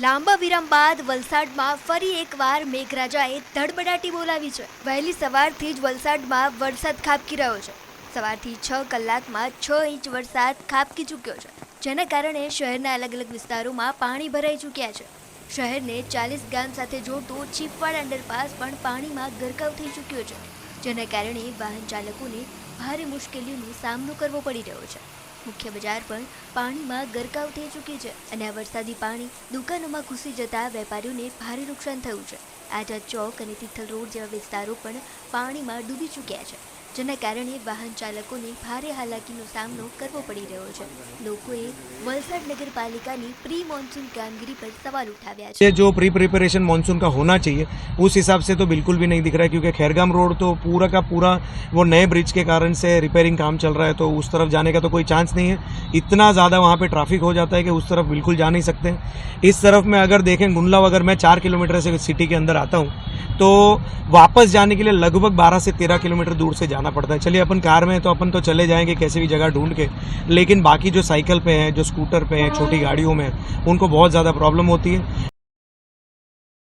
લાંબા વિરામ બાદ વલસાડમાં ફરી એકવાર મેઘરાજાએ ધડબડાટી બોલાવી છે વહેલી સવારથી જ વલસાડમાં વરસાદ ખાબકી રહ્યો છે સવારથી છ કલાકમાં છ ઇંચ વરસાદ ખાબકી ચૂક્યો છે જેના કારણે શહેરના અલગ અલગ વિસ્તારોમાં પાણી ભરાઈ ચૂક્યા છે શહેરને ચાલીસ ગામ સાથે જોડતું ચીપવાડ અંડરપાસ પણ પાણીમાં ગરકાવ થઈ ચૂક્યો છે જેના કારણે વાહન ચાલકોને ભારે મુશ્કેલીઓનો સામનો કરવો પડી રહ્યો છે મુખ્ય બજાર પણ પાણીમાં ગરકાવ થઈ ચૂકી છે અને આ વરસાદી પાણી દુકાનોમાં ઘૂસી જતા વેપારીઓને ભારે નુકસાન થયું છે આઝાદ ચોક અને તિથલ રોડ જેવા વિસ્તારો પણ પાણીમાં ડૂબી ચૂક્યા છે જના કારણે વાહન ચાલકોને ભારે હાલાકીનો સામનો કરવો પડી રહ્યો છે લોકોએ મલસર નગરપાલિકાની પ્રી મોનસૂન કામગીરી પર સવાલ ઉઠાવ્યા છે જે જો પ્રી प्रिपरेशन મોનસૂન કા હોના જોઈએ ઉસ હિસાબ સે તો બિલકુલ ભી નહી દેખરા ક્યોકી ખેરગામ રોડ તો પૂરા કા પૂરા વો નય બ્રિજ કે કારણ સે રિપેરિંગ કામ ચલ રહા હે તો ઉસ તરફ જ ane કા તો કોઈ ચાન્સ નહી હે ઇતના જ્યાદા વહા પે ટ્રાફિક હો જાતા હે કે ઉસ તરફ બિલકુલ જા નહી સકતે ઇસ તરફ મે અગર દેખેન ગુન્લા વગર મે 4 કિલોમીટર સે સિટી કે અંદર આતા હું तो वापस जाने के लिए लगभग 12 से 13 किलोमीटर दूर से जाना पड़ता है चलिए अपन कार में है तो अपन तो चले जाएंगे कैसे भी जगह ढूंढ के लेकिन बाकी जो साइकिल पे हैं जो स्कूटर पे हैं छोटी गाड़ियों में उनको बहुत ज़्यादा प्रॉब्लम होती है